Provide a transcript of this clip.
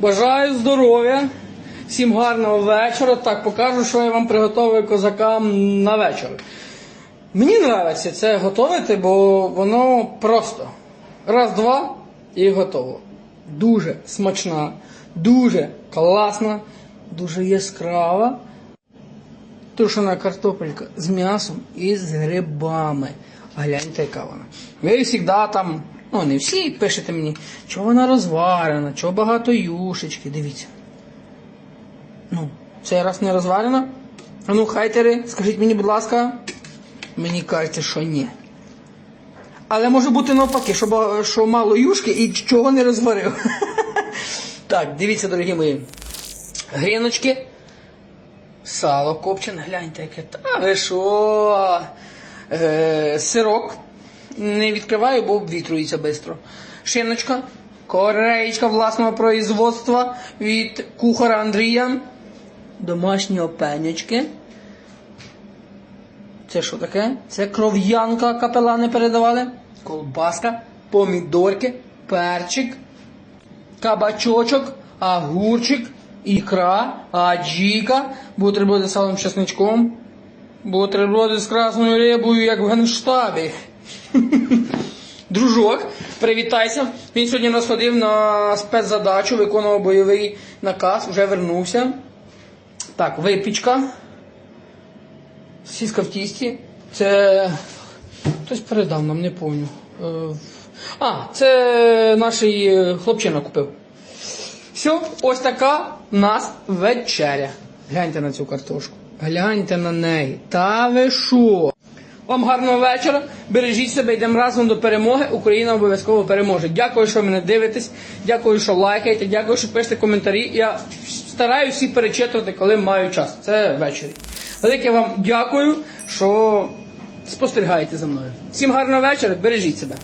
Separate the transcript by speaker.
Speaker 1: Бажаю здоров'я, всім гарного вечора. Так, покажу, що я вам приготував козакам на вечір. Мені подобається це готувати, бо воно просто. Раз, два і готово. Дуже смачна, дуже класна, дуже яскрава. Тушена картопелька з м'ясом і з грибами. Гляньте, яка вона. Ви завжди там, ну не всі пишете мені, чого вона розварена, чого багато юшечки. Дивіться. Ну, цей раз не розварена. Ну, хайтери, скажіть мені, будь ласка. Мені кажеться, що ні. Але може бути навпаки, що, що мало юшки і чого не розварив. Так, дивіться, дорогі мої. Гріночки. Сало копчене, гляньте, яке. Та ви що? Е, сирок. Не відкриваю, бо обвітрується швидко. Шиночка. Кореєчка власного производства від кухара Андрія. Домашні опенечки. Це що таке? Це кров'янка капелани передавали. Колбаска, помідорки, перчик, кабачочок, огурчик, ікра, аджіка, бутерброди з салом чесничком, бутерброди з красною рибою, як в генштабі. Дружок, привітайся. Він сьогодні нас ходив на спецзадачу, виконував бойовий наказ, вже вернувся. Так, випічка. Сіска в тісті. Це. Хтось передав нам, не пам'ятаю. Е, А, це наш хлопчина купив. Все, ось така в нас вечеря. Гляньте на цю картошку. Гляньте на неї. Та ви що? Вам гарного вечора. Бережіть себе, йдемо разом до перемоги. Україна обов'язково переможе. Дякую, що мене дивитесь. Дякую, що лайкаєте. Дякую, що пишете коментарі. Я стараюся всі перечитувати, коли маю час. Це ввечері. Велике вам дякую, що спостерігаєте за мною. Всім гарного вечора, бережіть себе.